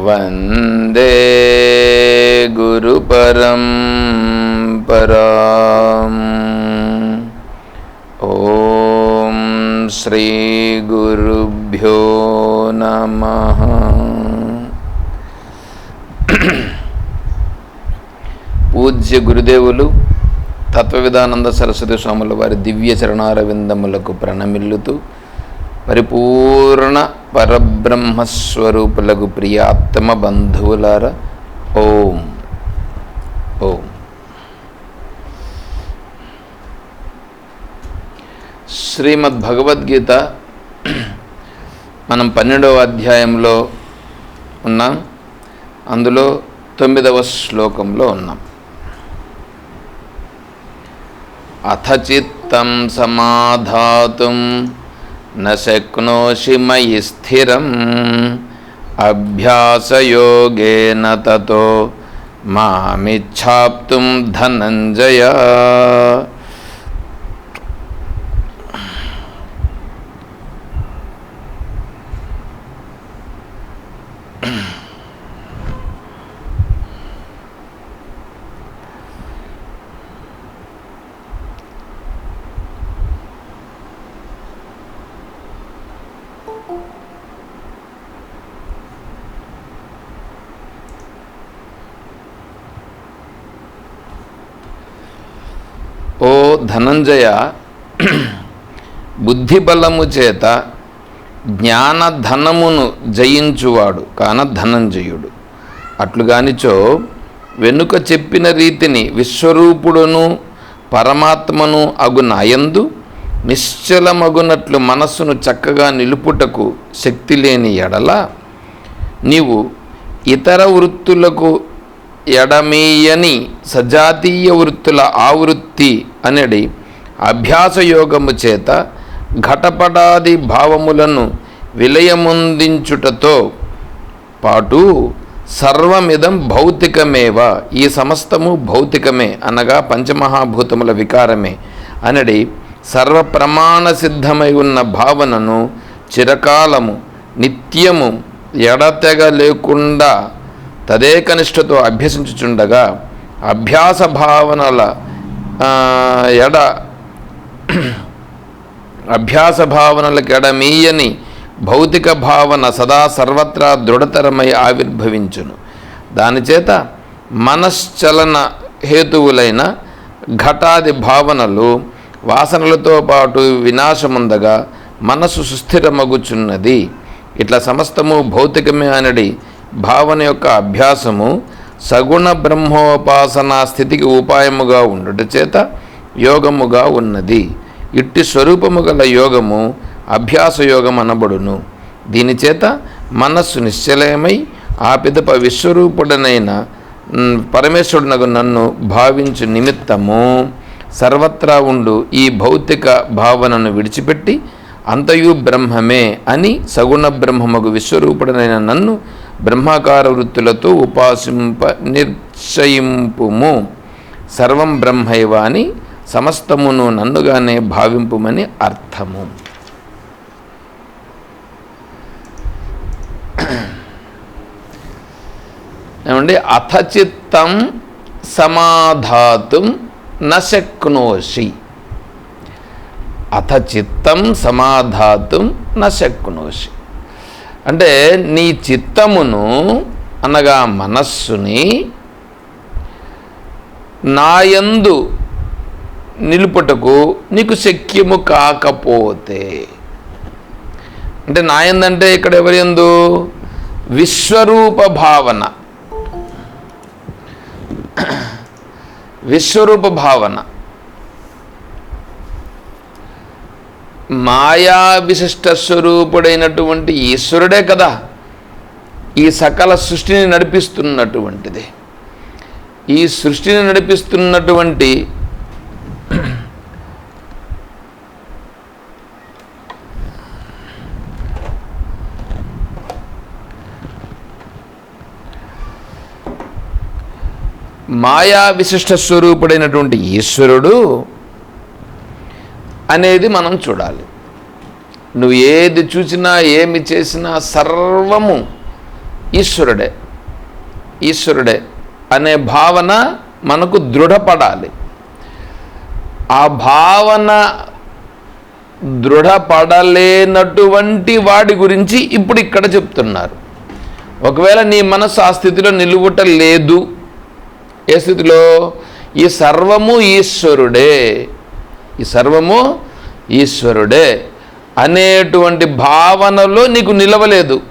वन्दे गुरुपरं पराम् ॐ श्रीगुरुभ्यो नमः పూజ్య గురుదేవులు తత్వవిధానంద సరస్వతి స్వాముల వారి దివ్య చరణారవిందములకు ప్రణమిల్లుతూ పరిపూర్ణ పరబ్రహ్మస్వరూపులకు ప్రియాత్మ బంధువులార. ఓం. ఓం. శ్రీమద్ భగవద్గీత మనం పన్నెండవ అధ్యాయంలో ఉన్నాం. అందులో తొమ్మిదవ శ్లోకంలో ఉన్నాం. అథ చిత్తం సమాధాతుం न शक्नोषि मयि स्थिरम्। अभ्यासयोगेन ततो मामिच्छाप्तुं धनञ्जय। ధనంజయ బుద్ధిబలము చేత జ్ఞానధనమును జయించువాడు కాన ధనంజయుడు అట్లుగానిచో వెనుక చెప్పిన రీతిని విశ్వరూపుడును పరమాత్మను అగు నాయందు నిశ్చలమగునట్లు మనస్సును చక్కగా నిలుపుటకు శక్తి లేని ఎడల నీవు ఇతర వృత్తులకు ఎడమీయని సజాతీయ వృత్తుల ఆవృత్తి అనడి అభ్యాసయోగము చేత ఘటపడాది భావములను విలయముందించుటతో పాటు సర్వమిదం భౌతికమేవ ఈ సమస్తము భౌతికమే అనగా పంచమహాభూతముల వికారమే అనడి సర్వ ప్రమాణ సిద్ధమై ఉన్న భావనను చిరకాలము నిత్యము ఎడతెగ లేకుండా తదేకనిష్టతో అభ్యసించుచుండగా అభ్యాస భావనల ఎడ అభ్యాస భావనలకు ఎడమీయని భౌతిక భావన సదా సర్వత్రా దృఢతరమై ఆవిర్భవించును. దానిచేత మనశ్చలన హేతువులైన ఘటాది భావనలు వాసనలతో పాటు వినాశముందగా మనస్సు సుస్థిరమగుచున్నది. ఇట్లా సమస్తము భౌతికమే అనడి భావన యొక్క అభ్యాసము సగుణ బ్రహ్మోపాసనా స్థితికి ఉపాయముగా ఉండట చేత యోగముగా ఉన్నది. ఇట్టి స్వరూపము గల యోగము అభ్యాస యోగం అనబడును. దీనిచేత మనస్సు నిశ్చలమై ఆ పిదప విశ్వరూపుడనైన పరమేశ్వరునకు నన్ను భావించు నిమిత్తము. సర్వత్రా ఉండు ఈ భౌతిక భావనను విడిచిపెట్టి అంతయు బ్రహ్మమే అని సగుణ బ్రహ్మముకు విశ్వరూపుడనైన నన్ను బ్రహ్మాకార వృత్తులతో ఉపాసింప నిశ్చయింపుము సర్వం బ్రహ్మైవ అని సమస్తమును నన్నుగానే భావింపుమని అర్థము. ఏమండి? అథచిత్తం సమాధాతుం నశక్నోషి అథ చిత్తం సమాధాతుం నశక్నోషి అంటే నీ చిత్తమును అనగా మనస్సుని నాయందు నిలుపుటకు నీకు శక్యము కాకపోతే. అంటే నాయందంటే ఇక్కడ ఎవరి ఎందు విశ్వరూప భావన. విశ్వరూప భావన. మాయా విశిష్ట స్వరూపుడైనటువంటి ఈశ్వరుడే కదా. ఈ సకల సృష్టిని నడిపిస్తున్నటువంటిది. ఈ సృష్టిని నడిపిస్తున్నటువంటి మాయా విశిష్ట స్వరూపుడైనటువంటి ఈశ్వరుడు అనేది మనం చూడాలి. నువ్వు ఏది చూసినా ఏమి చేసినా సర్వము ఈశ్వరుడే. ఈశ్వరుడే అనే భావన మనకు దృఢపడాలి. ఆ భావన దృఢపడలేనటువంటి వాడి గురించి ఇప్పుడు ఇక్కడ చెప్తున్నారు. ఒకవేళ నీ మనసు ఆ స్థితిలో నిలువుట లేదు ఏ స్థితిలో? ఈ సర్వము ఈశ్వరుడే. ఈ సర్వము ఈశ్వరుడే. అనేటువంటి భావనలో నీకు నిలవలేదు.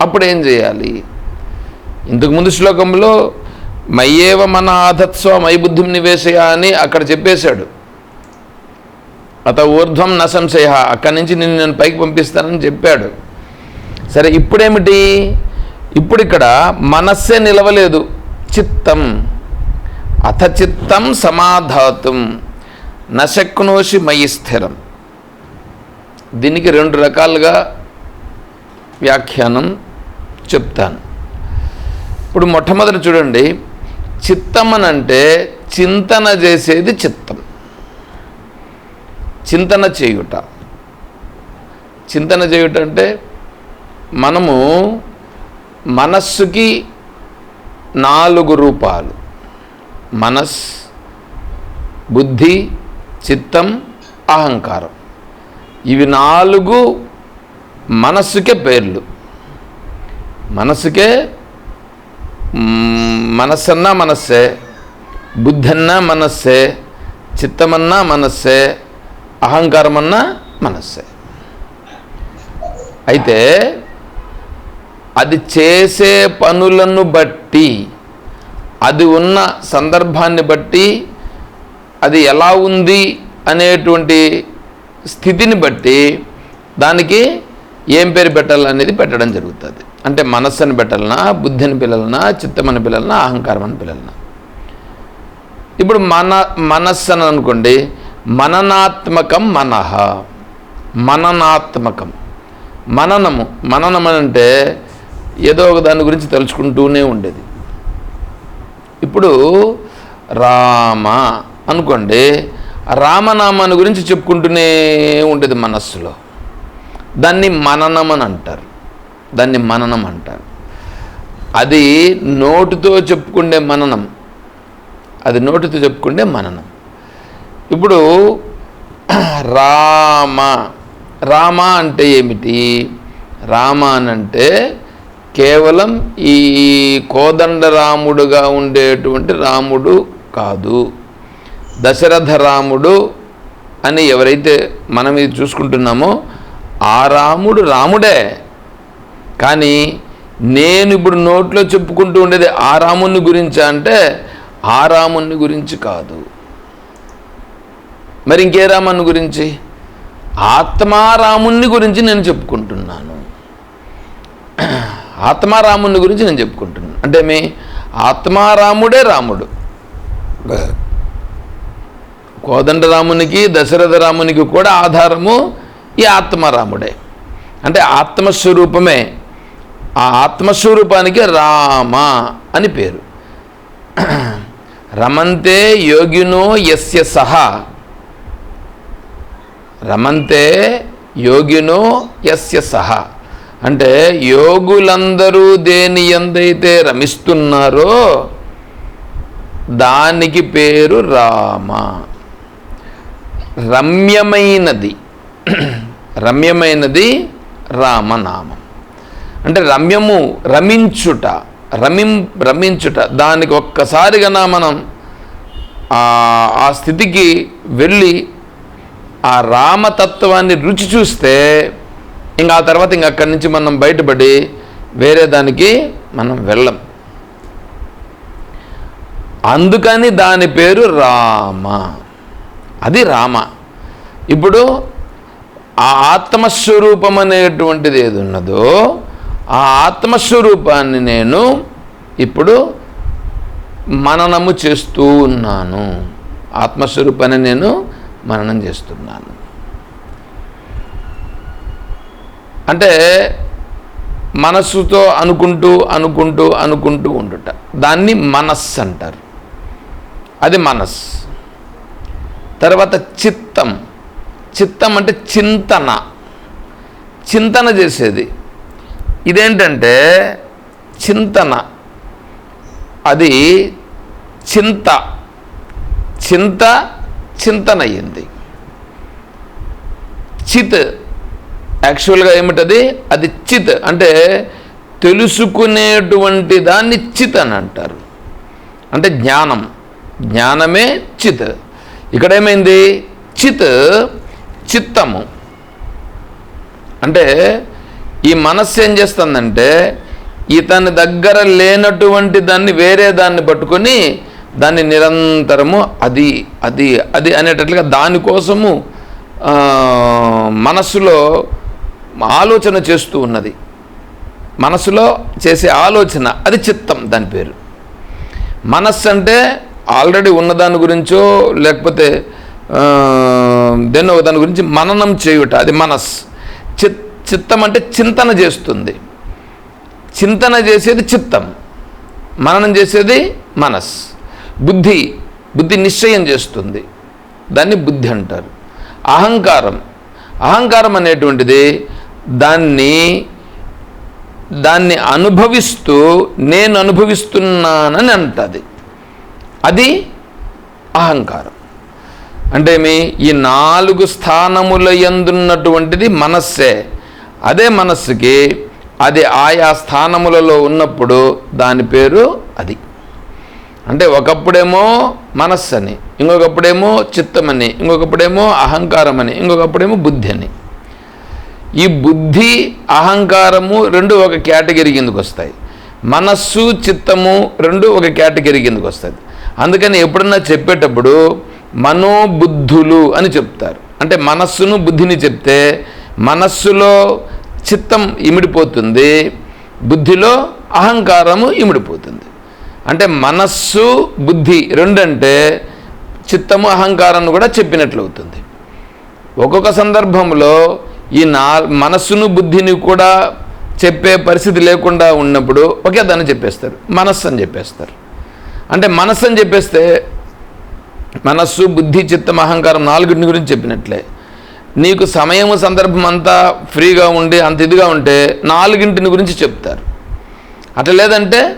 అప్పుడు ఏం చేయాలి ఇంతకుముందు శ్లోకంలో మయ్యేవ మన ఆధత్స్వ మై బుద్ధిం నివేశయ అని అక్కడ చెప్పేశాడు. అత ఊర్ధ్వం న సంశయ అక్కడి నుంచి నిన్ను నేను పైకి పంపిస్తానని చెప్పాడు. సరే ఇప్పుడేమిటి? ఇప్పుడు ఇక్కడ మనస్సే నిలవలేదు. చిత్తం. అథ చిత్తం సమాధాతం. నశక్నోషి మయి స్థిరం. దీనికి రెండు రకాలుగా వ్యాఖ్యానం చెప్తాను. ఇప్పుడు మొట్టమొదటి చూడండి. చిత్తం అని అంటే చింతన చేసేది చిత్తం. చింతన చేయుట. చింతన చేయుట అంటే మనము మనస్సుకి నాలుగు రూపాలు. మనస్ బుద్ధి చిత్తం అహంకారం. ఇవి నాలుగు మనస్సుకే పేర్లు. మనస్సుకే మనస్సన్నా మనస్సే బుద్ధన్నా మనస్సే చిత్తమన్నా మనస్సే అహంకారమన్నా మనస్సే. అయితే అది చేసే పనులను బట్టి అది ఉన్న సందర్భాన్ని బట్టి అది ఎలా ఉంది అనేటువంటి స్థితిని బట్టి దానికి ఏం పేరు పెట్టాలనేది పెట్టడం జరుగుతుంది. అంటే మనస్సుని పెట్టాలనా బుద్ధిని పిల్లలనా చిత్తమని పిల్లలనా అహంకారం అని పిల్లలనా? ఇప్పుడు మన మనస్సు అని అనుకోండి మననాత్మకం మనహ. మననాత్మకం. మననము మననం అంటే ఏదో ఒక దాని గురించి తలుచుకుంటూనే ఉండేది. ఇప్పుడు రామ అనుకోండి రామనామాన్ని గురించి చెప్పుకుంటూనే ఉండేది మనస్సులో. దాన్ని మననం అని అంటారు. దాన్ని మననం అంటారు. అది నోటితో చెప్పుకునే మననం. అది నోటితో చెప్పుకుండే మననం. ఇప్పుడు రామ రామ అంటే ఏమిటి? రామ అని అంటే కేవలం ఈ కోదండ రాముడుగా ఉండేటువంటి రాముడు కాదు. దశరథ రాముడు అని ఎవరైతే మనం ఇది చూసుకుంటున్నామో ఆ రాముడు రాముడే. కానీ నేను ఇప్పుడు నోట్లో చెప్పుకుంటూ ఉండేది ఆ రాముని గురించి అంటే ఆ రాముని గురించి కాదు. మరి ఇంకే రాముని గురించి? ఆత్మారాముని గురించి నేను చెప్పుకుంటున్నాను ఆత్మారాముని గురించి నేను చెప్పుకుంటున్నాను. అంటే మీ ఆత్మారాముడే రాముడు. కోదండరామునికి దశరథ రామునికి కూడా ఆధారము ఈ ఆత్మరాముడే. అంటే ఆత్మస్వరూపమే. ఆ ఆత్మస్వరూపానికి రామ అని పేరు. రమంతే యోగినో యస్య సహా. రమంతే యోగినో యస్య సహా. అంటే యోగులందరూ దేని ఎందైతే రమిస్తున్నారో దానికి పేరు రామ. రమ్యమైనది. రమ్యమైనది రామనామం. అంటే రమ్యము రమించుట రమిం రమించుట దానికి ఒక్కసారిగా మనం ఆ ఆ స్థితికి వెళ్ళి ఆ రామతత్వాన్ని రుచి చూస్తే ఇంకా ఆ తర్వాత ఇంక అక్కడి నుంచి మనం బయటపడి వేరే దానికి మనం వెళ్ళం. అందుకని దాని పేరు రామ. అది రామ. ఇప్పుడు ఆ ఆత్మస్వరూపం అనేటువంటిది ఏది ఉన్నదో ఆ ఆత్మస్వరూపాన్ని నేను ఇప్పుడు మననము చేస్తూ ఉన్నాను. ఆత్మస్వరూపాన్ని నేను మననం చేస్తున్నాను. అంటే మనస్సుతో అనుకుంటూ అనుకుంటూ అనుకుంటూ ఉండుట. దాన్ని మనస్సు అంటారు. అది మనస్సు. తర్వాత చిత్తం. చిత్తం అంటే చింతన. చింతన చేసేది. ఇదేంటంటే చింతన. అది చింత. చింత చింతన అయింది చిత్ యాక్చువల్గా ఏమిటది? అది చిత్. అంటే తెలుసుకునేటువంటి దాన్ని చిత్ అని అంటారు. అంటే జ్ఞానం. జ్ఞానమే చిత్. ఇక్కడ ఏమైంది? చిత్ చిత్తము. అంటే ఈ మనస్సు ఏం చేస్తుందంటే ఇతని దగ్గర లేనటువంటి దాన్ని వేరే దాన్ని పట్టుకొని దాన్ని నిరంతరము అది అది అది అనేటట్లుగా దానికోసము మనస్సులో ఆలోచన చేస్తూ ఉన్నది. మనసులో చేసే ఆలోచన అది చిత్తం దాని పేరు. మనస్సు అంటే ఆల్రెడీ ఉన్నదాని గురించో లేకపోతే ఆ, దేన్నో దాని గురించి మననం చేయుట అది మనస్. చిత్ చిత్తం అంటే చింతన చేస్తుంది. చింతన చేసేది చిత్తం. మననం చేసేది మనస్. బుద్ధి బుద్ధి నిశ్చయం చేస్తుంది. దాన్ని బుద్ధి అంటారు. అహంకారం. అహంకారం అనేటువంటిది దాన్ని దాన్ని అనుభవిస్తూ నేను అనుభవిస్తున్నానని అంటది. అది అహంకారం. అంటే మీ ఈ నాలుగు స్థానముల ఎందున్నటువంటిది మనస్సే. అదే మనస్సుకి అది ఆయా స్థానములలో ఉన్నప్పుడు దాని పేరు అది. అంటే ఒకప్పుడేమో మనస్సు అని ఇంకొకప్పుడేమో చిత్తమని ఇంకొకప్పుడేమో అహంకారం అని ఇంకొకప్పుడేమో బుద్ధి అని ఈ బుద్ధి అహంకారము రెండు ఒక కేటగిరీ కిందకు వస్తాయి. మనస్సు చిత్తము రెండు ఒక కేటగిరీ కిందకు వస్తుంది అందుకని ఎప్పుడన్నా చెప్పేటప్పుడు మనోబుద్ధులు అని చెప్తారు. అంటే మనస్సును బుద్ధిని చెప్తే మనస్సులో చిత్తం ఇమిడిపోతుంది బుద్ధిలో అహంకారము ఇమిడిపోతుంది. అంటే మనస్సు బుద్ధి రెండంటే చిత్తము అహంకారాన్ని కూడా చెప్పినట్లు అవుతుంది ఒక్కొక్క సందర్భంలో ఈ నా మనస్సును బుద్ధిని కూడా చెప్పే పరిస్థితి లేకుండా ఉన్నప్పుడు ఒకే దాన్ని చెప్పేస్తారు. మనస్సు అని చెప్పేస్తారు. అంటే మనస్సు అని చెప్పేస్తే మనస్సు బుద్ధి చిత్తం అహంకారం నాలుగుని గురించి చెప్పినట్లే. నీకు సమయము సందర్భం అంతా ఫ్రీగా ఉండి అంత ఇదిగా ఉంటే నాలుగింటిని గురించి చెప్తారు. అట్లా లేదంటే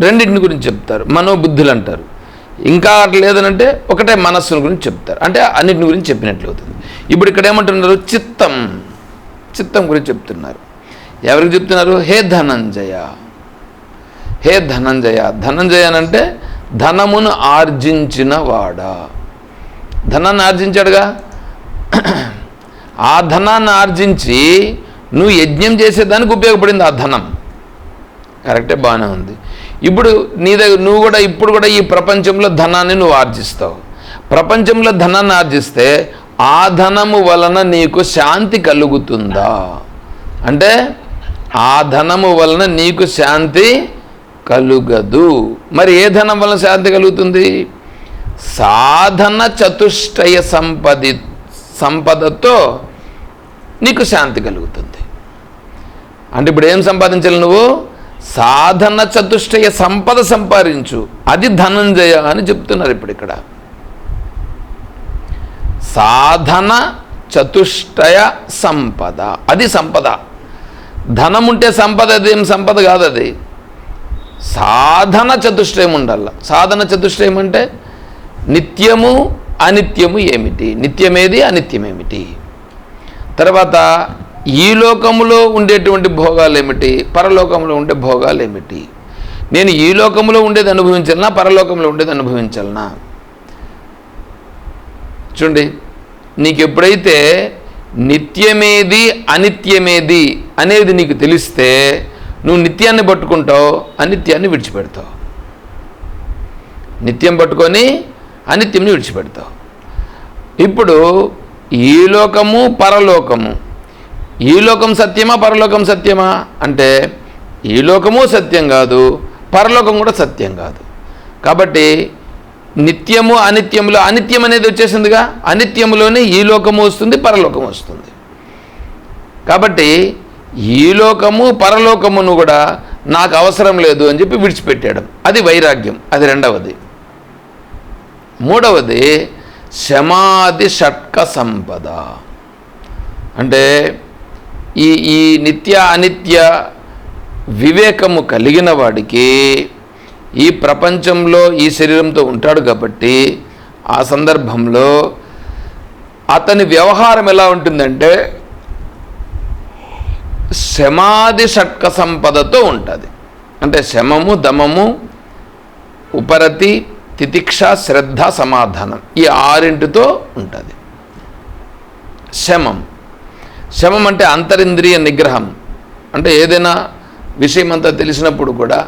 రెండింటిని గురించి చెప్తారు. మనోబుద్ధులు అంటారు. ఇంకా లేదనంటే ఒకటే మనస్సుని గురించి చెప్తారు. అంటే అన్నిటిని గురించి చెప్పినట్లు అవుతుంది. ఇప్పుడు ఇక్కడ ఏమంటున్నారు? చిత్తం. చిత్తం గురించి చెప్తున్నారు. ఎవరికి చెప్తున్నారు? హే ధనంజయ. హే ధనంజయ. ధనంజయ అని అంటే ధనమును ఆర్జించిన వాడా. ధనాన్ని ఆర్జించాడుగా? ఆ ధనాన్ని ఆర్జించి నువ్వు యజ్ఞం చేసేదానికి ఉపయోగపడింది ఆ ధనం. కరెక్టే బాగానే ఉంది. ఇప్పుడు నీ దగ్గర నువ్వు కూడా ఇప్పుడు కూడా ఈ ప్రపంచంలో ధనాన్ని నువ్వు ఆర్జిస్తావు. ప్రపంచంలో ధనాన్ని ఆర్జిస్తే ఆ ధనము వలన నీకు శాంతి కలుగుతుందా? అంటే ఆ ధనము వలన నీకు శాంతి కలుగదు. మరి ఏ ధనం వలన శాంతి కలుగుతుంది? సాధన చతుష్టయ సంపది సంపదతో నీకు శాంతి కలుగుతుంది. అంటే ఇప్పుడు ఏం సంపాదించాలి నువ్వు? సాధన చతుష్టయ సంపద సంపాదించు. అది ధనంజయ అని చెప్తున్నారు ఇప్పుడు ఇక్కడ. సాధన చతుష్టయ సంపద. అది సంపద. ధనం ఉంటే సంపద అదేం సంపద కాదు అది. సాధన చతుష్టయం ఉండాల. సాధన చతుష్టయం అంటే నిత్యము అనిత్యము ఏమిటి? నిత్యమేది అనిత్యమేమిటి? తర్వాత ఈ లోకములో ఉండేటువంటి భోగాలు ఏమిటి పరలోకంలో ఉండే భోగాలు ఏమిటి నేను ఈ లోకంలో ఉండేది అనుభవించాలనా? పరలోకంలో ఉండేది అనుభవించాలనా? చూడండి నీకు ఎప్పుడైతే నిత్యమేది అనిత్యమేది అనేది నీకు తెలిస్తే నువ్వు నిత్యాన్ని పట్టుకుంటావు అనిత్యాన్ని విడిచిపెడతావు. నిత్యం పట్టుకొని అనిత్యంని విడిచిపెడతావు. ఇప్పుడు ఈ లోకము పరలోకము. ఈ లోకం సత్యమా పరలోకం సత్యమా? అంటే ఈ లోకము సత్యం కాదు పరలోకం కూడా సత్యం కాదు. కాబట్టి నిత్యము అనిత్యములో అనిత్యం అనేది వచ్చేసిందిగా? అనిత్యములోనే ఈ లోకము వస్తుంది పరలోకము వస్తుంది. కాబట్టి ఈ లోకము పరలోకమును కూడా నాకు అవసరం లేదు అని చెప్పి విడిచిపెట్టాడు అది వైరాగ్యం. అది రెండవది. మూడవది శమాది షట్క సంపద. అంటే ఈ ఈ నిత్య అనిత్య వివేకము కలిగిన వాడికి ఈ ప్రపంచంలో ఈ శరీరంతో ఉంటాడు కాబట్టి ఆ సందర్భంలో అతని వ్యవహారం ఎలా ఉంటుందంటే శమాది షట్క సంపదతో ఉంటుంది. అంటే శమము దమము ఉపరతి తితిక్ష శ్రద్ధ సమాధానం ఈ ఆరింటితో ఉంటుంది. శమం. శమం అంటే అంతరింద్రియ నిగ్రహం. అంటే ఏదైనా విషయం అంతా తెలిసినప్పుడు కూడా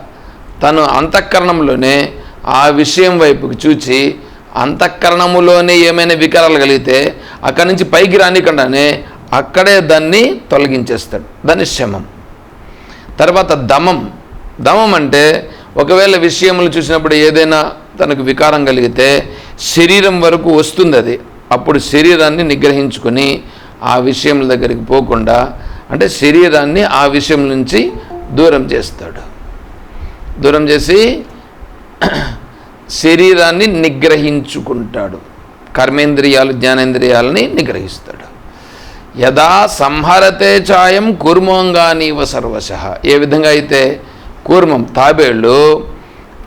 తను అంతఃకరణంలోనే ఆ విషయం వైపుకి చూచి అంతఃకరణములోనే ఏమైనా వికారాలు కలిగితే అక్కడి నుంచి పైకి రానికుండానే అక్కడే దాన్ని తొలగించేస్తాడు. దాన్ని శమం. తర్వాత దమం. దమం అంటే ఒకవేళ విషయములు చూసినప్పుడు ఏదైనా తనకు వికారం కలిగితే శరీరం వరకు వస్తుంది అది. అప్పుడు శరీరాన్ని నిగ్రహించుకొని ఆ విషయం దగ్గరికి పోకుండా అంటే శరీరాన్ని ఆ విషయం నుంచి దూరం చేస్తాడు. దూరం చేసి శరీరాన్ని నిగ్రహించుకుంటాడు. కర్మేంద్రియాలు జ్ఞానేంద్రియాలని నిగ్రహిస్తాడు. యదా సంహరతే ఛాయం కూర్మంగానివ సర్వశ. ఏ విధంగా అయితే కూర్మం తాబేళ్ళు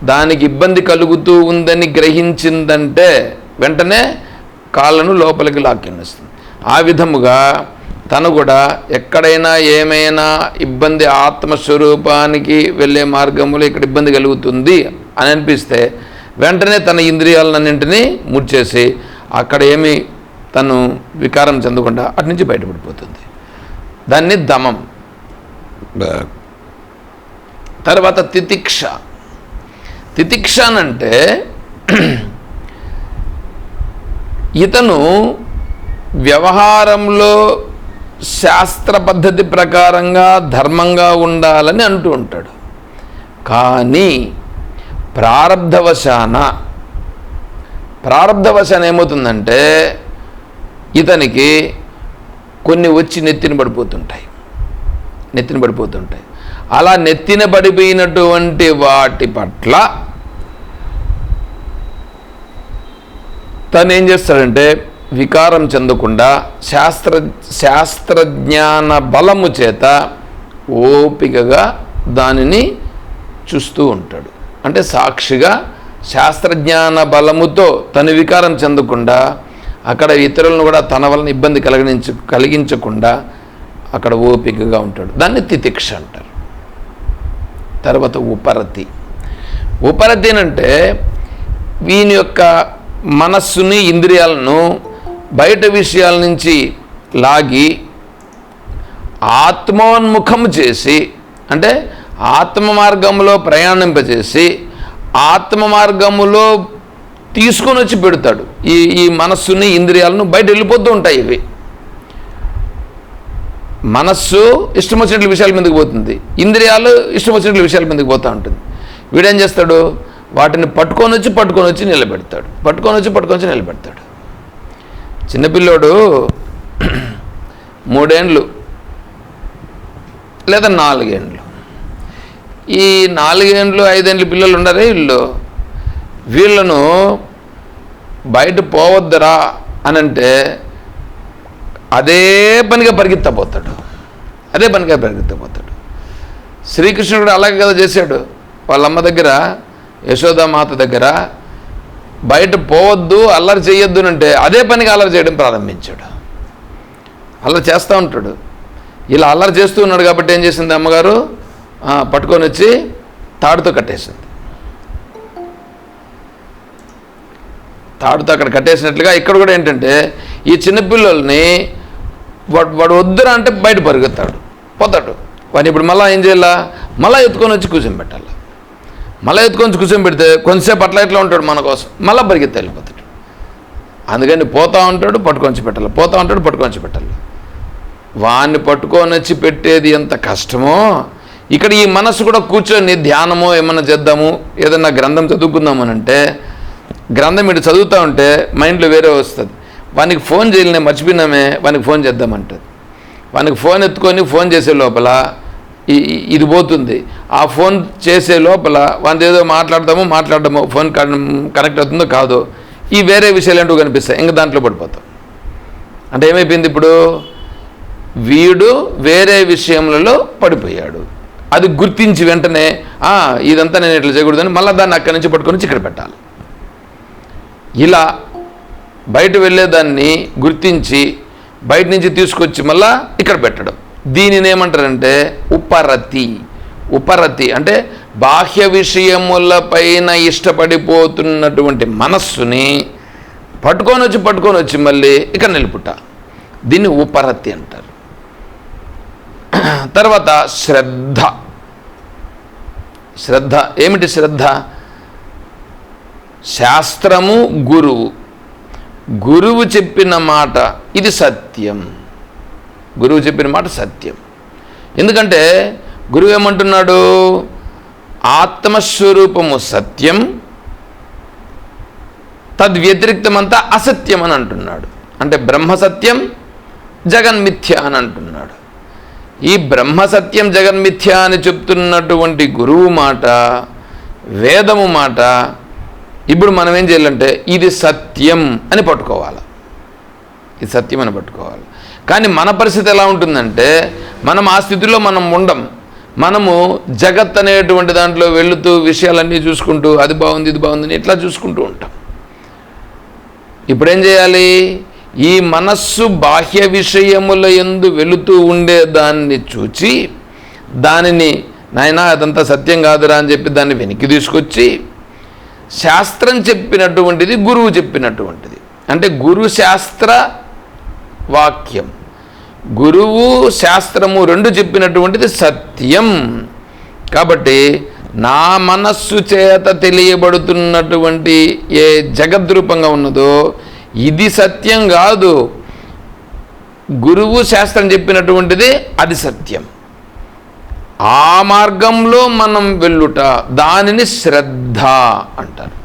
దానికి ఇబ్బంది కలుగుతూ ఉందని గ్రహించిందంటే వెంటనే కాళ్ళను లోపలికి లాక్కినిస్తుంది ఆ విధముగా తను కూడా ఎక్కడైనా ఏమైనా ఇబ్బంది ఆత్మస్వరూపానికి వెళ్ళే మార్గంలో ఇక్కడ ఇబ్బంది కలుగుతుంది అని అనిపిస్తే వెంటనే తన ఇంద్రియాలన్నింటినీ ముడిచేసి అక్కడ ఏమి తను వికారం చెందకుండా అటు నుంచి బయటపడిపోతుంది. దాన్ని దమం. తర్వాత తితిక్ష. తితిక్ష అంటే ఇతను వ్యవహారంలో శాస్త్ర పద్ధతి ప్రకారంగా ధర్మంగా ఉండాలని అంటూ ఉంటాడు. కానీ ప్రారంధవశాన ప్రారంధవశాన ఏమవుతుందంటే ఇతనికి కొన్ని వచ్చి నెత్తిన పడిపోతుంటాయి. నెత్తిన పడిపోతుంటాయి. అలా నెత్తిన పడిపోయినటువంటి వాటి పట్ల తను ఏం చేస్తాడంటే వికారం చెందకుండా శాస్త్ర శాస్త్రజ్ఞాన బలము చేత ఓపికగా దానిని చూస్తూ ఉంటాడు. అంటే సాక్షిగా శాస్త్రజ్ఞాన బలముతో తను వికారం చెందకుండా అక్కడ ఇతరులను కూడా తన వలన ఇబ్బంది కలిగించ కలిగించకుండా అక్కడ ఓపికగా ఉంటాడు. దాన్ని తితిక్ష అంటారు. తర్వాత ఉపరతి. ఉపరతి అంటే వీని యొక్క మనస్సుని ఇంద్రియాలను బయట విషయాల నుంచి లాగి ఆత్మోన్ముఖం చేసి అంటే ఆత్మ మార్గంలో ప్రయాణింపజేసి ఆత్మ మార్గములో తీసుకొని వచ్చి పెడతాడు. ఈ ఈ మనస్సుని ఇంద్రియాలను బయట వెళ్ళిపోతూ ఉంటాయి ఇవి. మనస్సు ఇష్టం వచ్చినట్లు విషయాల మీదకి పోతుంది. ఇంద్రియాలు ఇష్టం వచ్చినట్లు విషయాల మీదకి పోతూ ఉంటుంది. వీడేం చేస్తాడు? వాటిని పట్టుకొని వచ్చి పట్టుకొని వచ్చి నిలబెడతాడు. పట్టుకొని వచ్చి పట్టుకొని వచ్చి నిలబెడతాడు. చిన్నపిల్లోడు మూడేండ్లు లేదా నాలుగేండ్లు. ఈ నాలుగేండ్లు ఐదేండ్లు పిల్లలు ఉండరే వీళ్ళు. వీళ్ళను బయట పోవద్దురా అని అంటే అదే పనిగా పరిగెత్తపోతాడు అదే పనిగా పరిగెత్తపోతాడు శ్రీకృష్ణుడు కూడా అలాగే కదా చేశాడు. వాళ్ళ అమ్మ దగ్గర యశోదామాత దగ్గర బయట పోవద్దు అల్లరి చేయొద్దు అంటే అదే పనికి అల్లరి చేయడం ప్రారంభించాడు. అల్లరి చేస్తూ ఉంటాడు. ఇలా అల్లరి చేస్తూ ఉన్నాడు కాబట్టి ఏం చేసింది అమ్మగారు? పట్టుకొని వచ్చి తాడుతో కట్టేసింది. తాడుతో అక్కడ కట్టేసినట్లుగా ఇక్కడ కూడా ఏంటంటే ఈ చిన్నపిల్లల్ని వాడు వాడు వద్దురా అంటే బయట పరుగుతాడు పోతాడు. వాడిని ఇప్పుడు మళ్ళీ ఏం చేయాలా? మళ్ళీ ఎత్తుకొని వచ్చి కూర్చొని పెట్టాలి మళ్ళీ ఎత్తుకొని కూర్చొని పెడితే కొంతసేపు అట్లా ఇట్లా ఉంటాడు మన కోసం. మళ్ళీ పరిగెత్తి వెళ్ళిపోతాడు. అందుకని పోతా ఉంటాడు పట్టుకొంచి పెట్టాలి. పోతా ఉంటాడు పట్టుకొంచి పెట్టాలి. వాణ్ణి పట్టుకొని వచ్చి పెట్టేది ఎంత కష్టమో. ఇక్కడ ఈ మనసు కూడా కూర్చొని ధ్యానమో ఏమన్నా చేద్దాము ఏదన్నా గ్రంథం చదువుకుందామని అంటే గ్రంథం ఇటు చదువుతూ ఉంటే మైండ్లో వేరే వస్తుంది. వానికి ఫోన్ చేయలేనే మర్చిపోయినామే వానికి ఫోన్ చేద్దామంటుంది. వానికి ఫోన్ ఎత్తుకొని ఫోన్ చేసే లోపల ఇది పోతుంది. ఆ ఫోన్ చేసే లోపల వంద ఏదో మాట్లాడదామో మాట్లాడదామో ఫోన్ కనెక్ట్ అవుతుందో కాదో ఈ వేరే విషయాలు అంటూ కనిపిస్తాయి. ఇంకా దాంట్లో పడిపోతాం. అంటే ఏమైపోయింది ఇప్పుడు? వీడు వేరే విషయములలో పడిపోయాడు. అది గుర్తించి వెంటనే ఇదంతా నేను ఇట్లా చేయకూడదని మళ్ళీ దాన్ని అక్కడి నుంచి పట్టుకొని ఇక్కడ పెట్టాలి. ఇలా బయట వెళ్ళేదాన్ని గుర్తించి బయట నుంచి తీసుకొచ్చి మళ్ళీ ఇక్కడ పెట్టడం. దీనిని ఏమంటారంటే ఉపరతి. ఉపరతి అంటే బాహ్య విషయములపైన ఇష్టపడిపోతున్నటువంటి మనస్సుని పట్టుకొని వచ్చి పట్టుకొని వచ్చి మళ్ళీ ఇక్కడ నిలుపుట. దీన్ని ఉపరతి అంటారు. తర్వాత శ్రద్ధ. శ్రద్ధ ఏమిటి శ్రద్ధ? శాస్త్రము గురువు. గురువు చెప్పిన మాట ఇది సత్యం. గురువు చెప్పిన మాట సత్యం. ఎందుకంటే గురువు ఏమంటున్నాడు? ఆత్మస్వరూపము సత్యం తద్వ్యతిరిక్తమంతా అసత్యం అని అంటున్నాడు. అంటే బ్రహ్మ సత్యం జగన్మిథ్య అని అంటున్నాడు. ఈ బ్రహ్మ సత్యం జగన్మిథ్య అని చెప్తున్నటువంటి గురువు మాట వేదము మాట ఇప్పుడు మనం ఏం చేయాలంటే ఇది సత్యం అని పట్టుకోవాలి. ఇది సత్యం అని పట్టుకోవాలి. కానీ మన పరిస్థితి ఎలా ఉంటుందంటే మనం ఆ స్థితిలో మనం ఉండం. మనము జగత్ అనేటువంటి దాంట్లో వెళుతూ విషయాలన్నీ చూసుకుంటూ అది బాగుంది ఇది బాగుంది ఇట్లా చూసుకుంటూ ఉంటాం. ఇప్పుడేం చేయాలి? ఈ మనస్సు బాహ్య విషయముల ఎందు వెళుతూ ఉండే దాన్ని చూచి దానిని నాయన అదంతా సత్యం కాదురా అని చెప్పి దాన్ని వెనక్కి తీసుకొచ్చి శాస్త్రం చెప్పినటువంటిది గురువు చెప్పినటువంటిది. అంటే గురు శాస్త్ర వాక్యం. గురువు శాస్త్రము రెండు చెప్పినటువంటిది సత్యం. కాబట్టి నా మనస్సు చేత తెలియబడుతున్నటువంటి ఏ జగద్రూపంగా ఉన్నదో ఇది సత్యం కాదు. గురువు శాస్త్రం చెప్పినటువంటిది అది సత్యం. ఆ మార్గంలో మనం వెళ్ళుట దానిని శ్రద్ధ అంటారు.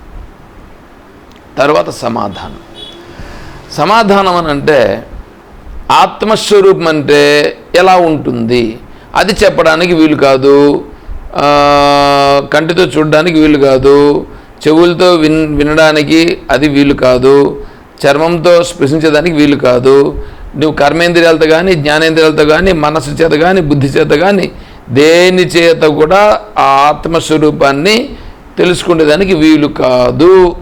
తర్వాత సమాధానం. సమాధానం అని అంటే ఆత్మస్వరూపం అంటే ఎలా ఉంటుంది? అది చెప్పడానికి వీలు కాదు. కంటితో చూడడానికి వీలు కాదు. చెవులతో విన్ వినడానికి అది వీలు కాదు. చర్మంతో స్పృశించడానికి వీలు కాదు. నువ్వు కర్మేంద్రియాలతో కానీ జ్ఞానేంద్రియాలతో కానీ మనస్సు చేత కానీ బుద్ధి చేత కానీ దేని చేత కూడా ఆ ఆత్మస్వరూపాన్ని తెలుసుకునేదానికి వీలు కాదు.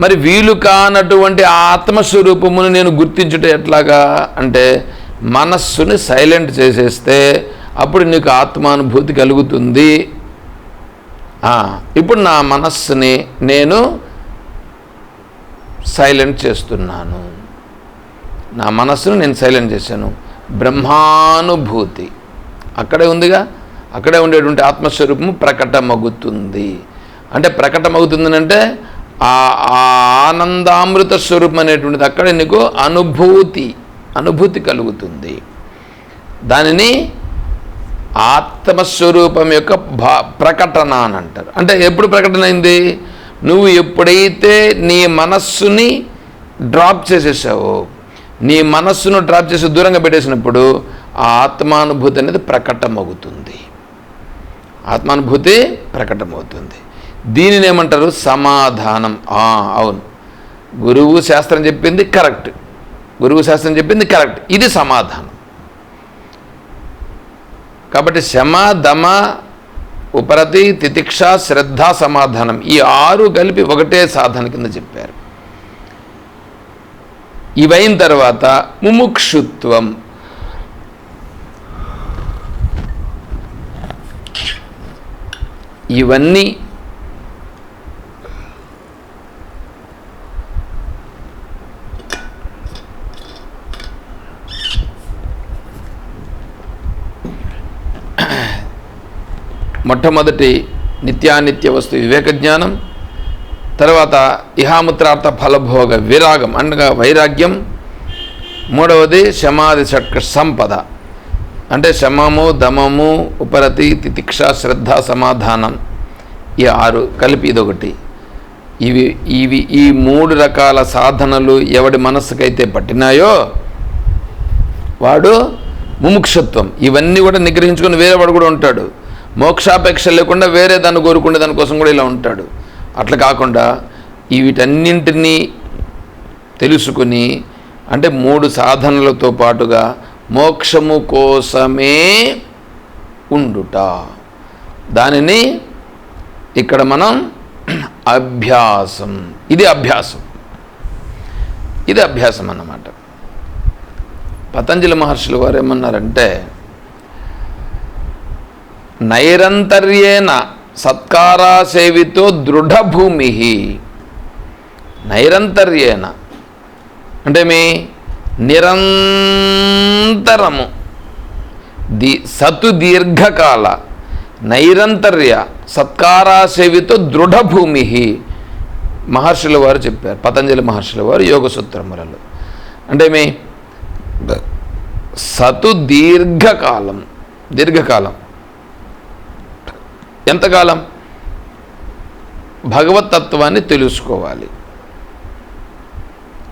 మరి వీలు కానటువంటి ఆత్మస్వరూపమును నేను గుర్తించుట ఎట్లాగా అంటే మనస్సుని సైలెంట్ చేసేస్తే అప్పుడు నీకు ఆత్మానుభూతి కలుగుతుంది. ఇప్పుడు నా మనస్సుని నేను సైలెంట్ చేస్తున్నాను. నా మనస్సును నేను సైలెంట్ చేశాను. బ్రహ్మానుభూతి. అక్కడే ఉందిగా? అక్కడే ఉండేటువంటి ఆత్మస్వరూపము ప్రకటమగుతుంది. అంటే ప్రకటమవుతుందనంటే ఆ ఆ ఆనందామృత స్వరూపం అనేటువంటిది అక్కడ నీకు అనుభూతి అనుభూతి కలుగుతుంది. దానిని ఆత్మస్వరూపం యొక్క భా ప్రకటన అని అంటారు. అంటే ఎప్పుడు ప్రకటన అయింది? నువ్వు ఎప్పుడైతే నీ మనస్సుని డ్రాప్ చేసేసావో నీ మనస్సును డ్రాప్ చేసి దూరంగా పెట్టేసినప్పుడు ఆ ఆత్మానుభూతి అనేది ప్రకటమవుతుంది. ఆత్మానుభూతి ప్రకటమవుతుంది. దీనిని ఏమంటారు సమాధానం. ఆ, అవును. గురువు శాస్త్రం చెప్పింది కరెక్ట్. గురువు శాస్త్రం చెప్పింది కరెక్ట్. ఇది సమాధానం. కాబట్టి శమ దమ ఉపరతి తితిక్ష శ్రద్ధ సమాధానం. ఈ ఆరు కలిపి ఒకటే సాధన కింద చెప్పారు. ఇవైన తర్వాత ముముక్షుత్వం. ఇవన్నీ మొట్టమొదటి నిత్యానిత్య వస్తు వివేక జ్ఞానం తర్వాత ఇహాముత్రార్థ ఫలభోగ విరాగం అనగా వైరాగ్యం మూడవది శమాది షట్క సంపద. అంటే శమము దమము ఉపరతి తితిక్ష శ్రద్ధ సమాధానం. ఈ ఆరు కలిపి ఇదొకటి. ఇవి ఇవి ఈ మూడు రకాల సాధనలు ఎవడి మనస్సుకైతే పట్టినాయో వాడు ముముక్షత్వం. ఇవన్నీ కూడా నిగ్రహించుకొని వేరేవాడు కూడా ఉంటాడు. మోక్షాపేక్ష లేకుండా వేరే దాన్ని కోరుకునే దానికోసం కూడా ఇలా ఉంటాడు. అట్లా కాకుండా ఈ వీటన్నింటినీ తెలుసుకుని అంటే మూడు సాధనలతో పాటుగా మోక్షము కోసమే ఉండుట. దానిని ఇక్కడ మనం అభ్యాసం. ఇది అభ్యాసం. ఇది అభ్యాసం అన్నమాట. పతంజలి మహర్షులు వారు ఏమన్నారంటే నైరంతర్యేన సత్కారాసేవితో దృఢభూమి నైరంతర్యేన అంటే మీ నిరంతరము. ది సతు దీర్ఘకాల. నైరంతర్య సత్కారాసేవితో దృఢభూమి మహర్షుల వారు చెప్పారు పతంజలి మహర్షుల వారు యోగ సూత్రములలో. అంటే మీ సతు దీర్ఘకాలం దీర్ఘకాలం. ఎంతకాలం? భగవతత్వాన్ని తెలుసుకోవాలి.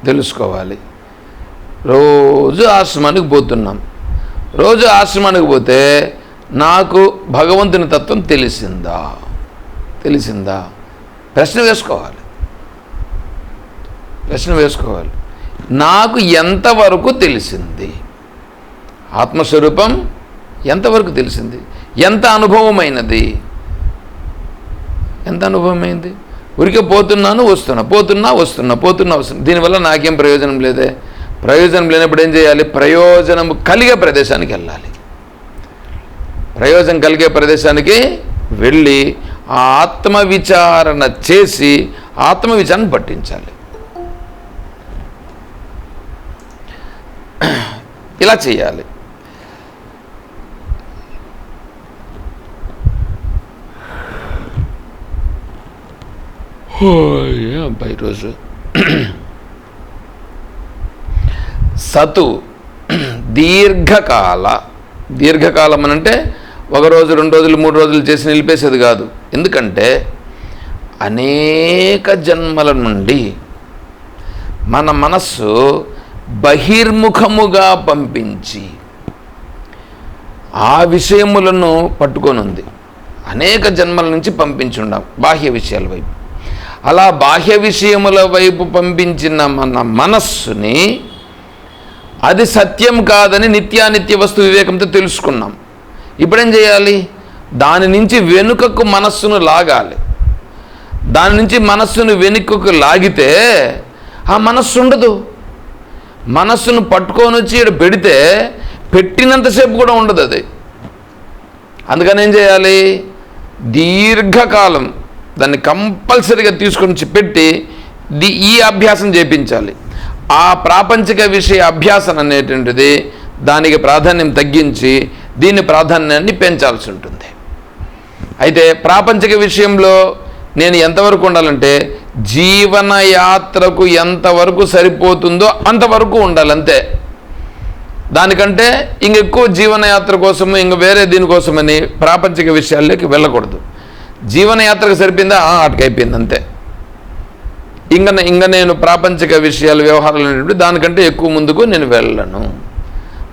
తెలుసుకోవాలి. రోజు ఆశ్రమానికి పోతున్నాం. రోజు ఆశ్రమానికి పోతే నాకు భగవంతుని తత్వం తెలిసిందా? తెలిసిందా? ప్రశ్న వేసుకోవాలి. ప్రశ్న వేసుకోవాలి. నాకు ఎంతవరకు తెలిసింది? ఆత్మస్వరూపం ఎంతవరకు తెలిసింది? ఎంత అనుభవమైనది? ఎంత అనుభవమైంది ఉరికే పోతున్నాను వస్తున్నా పోతున్నా వస్తున్నా పోతున్నా వస్తున్నా. దీనివల్ల నాకేం ప్రయోజనం లేదే? ప్రయోజనం లేనప్పుడు ఏం చేయాలి? ప్రయోజనం కలిగే ప్రదేశానికి వెళ్ళాలి. ప్రయోజనం కలిగే ప్రదేశానికి వెళ్ళి ఆ ఆత్మ విచారణ చేసి ఆత్మ విచారణ పట్టించాలి. ఇలా చేయాలి. అబ్బాయి ఈరోజు సతు దీర్ఘకాల దీర్ఘకాలం అని అంటే ఒక రోజు రెండు రోజులు మూడు రోజులు చేసి నిలిపేసేది కాదు. ఎందుకంటే అనేక జన్మల నుండి మన మనస్సు బహిర్ముఖముగా పంపించి ఆ విషయములను పట్టుకొని ఉంది అనేక జన్మల నుంచి పంపించుండాం బాహ్య విషయాల వైపు. అలా బాహ్య విషయముల వైపు పంపించిన మన మనస్సుని అది సత్యం కాదని నిత్యానిత్య వస్తు వివేకంతో తెలుసుకున్నాం. ఇప్పుడేం చేయాలి? దాని నుంచి వెనుకకు మనస్సును లాగాలి. దాని నుంచి మనస్సును వెనుకకు లాగితే ఆ మనస్సు ఉండదు. మనస్సును పట్టుకొని వచ్చి ఇక్కడ పెడితే పెట్టినంతసేపు కూడా ఉండదు అది. అందుకని ఏం చేయాలి? దీర్ఘకాలం దాన్ని కంపల్సరీగా తీసుకొని పెట్టి ది ఈ అభ్యాసం చేపించాలి. ఆ ప్రాపంచిక విషయ అభ్యాసం అనేటువంటిది దానికి ప్రాధాన్యం తగ్గించి దీని ప్రాధాన్యాన్ని పెంచాల్సి ఉంటుంది. అయితే ప్రాపంచిక విషయంలో నేను ఎంతవరకు ఉండాలంటే జీవనయాత్రకు ఎంతవరకు సరిపోతుందో అంతవరకు ఉండాలి అంతే దానికంటే ఇంకెక్కువ జీవనయాత్ర కోసము ఇంక వేరే దీనికోసమని ప్రాపంచిక విషయాల్లోకి వెళ్ళకూడదు. జీవనయాత్రకు సరిపోయిందా? అటుకైపోయింది అయిపోయింది అంతే. ఇంక ఇంక నేను ప్రాపంచిక విషయాలు వ్యవహారాలు అనేటువంటి దానికంటే ఎక్కువ ముందుకు నేను వెళ్ళను.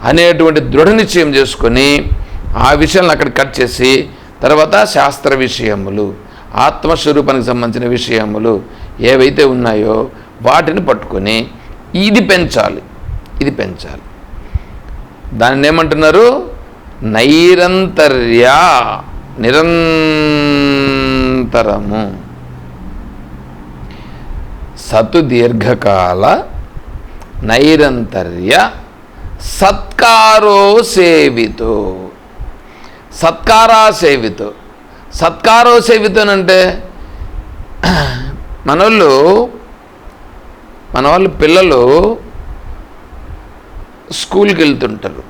అనేటువంటి దృఢ నిశ్చయం చేసుకొని ఆ విషయాలను అక్కడ కట్ చేసి తర్వాత శాస్త్ర విషయములు ఆత్మస్వరూపానికి సంబంధించిన విషయములు ఏవైతే ఉన్నాయో వాటిని పట్టుకొని ఇది పెంచాలి. ఇది పెంచాలి. దాన్ని ఏమంటున్నారు? నైరంతర్యా. నిరంతరము సతు దీర్ఘకాల నైరంతర్య సత్కారో సేవితో. సత్కారా సేవితో. సత్కారో సేవితోనంటే మనోళ్ళు మన వాళ్ళు పిల్లలు స్కూల్కి వెళ్తుంటారు.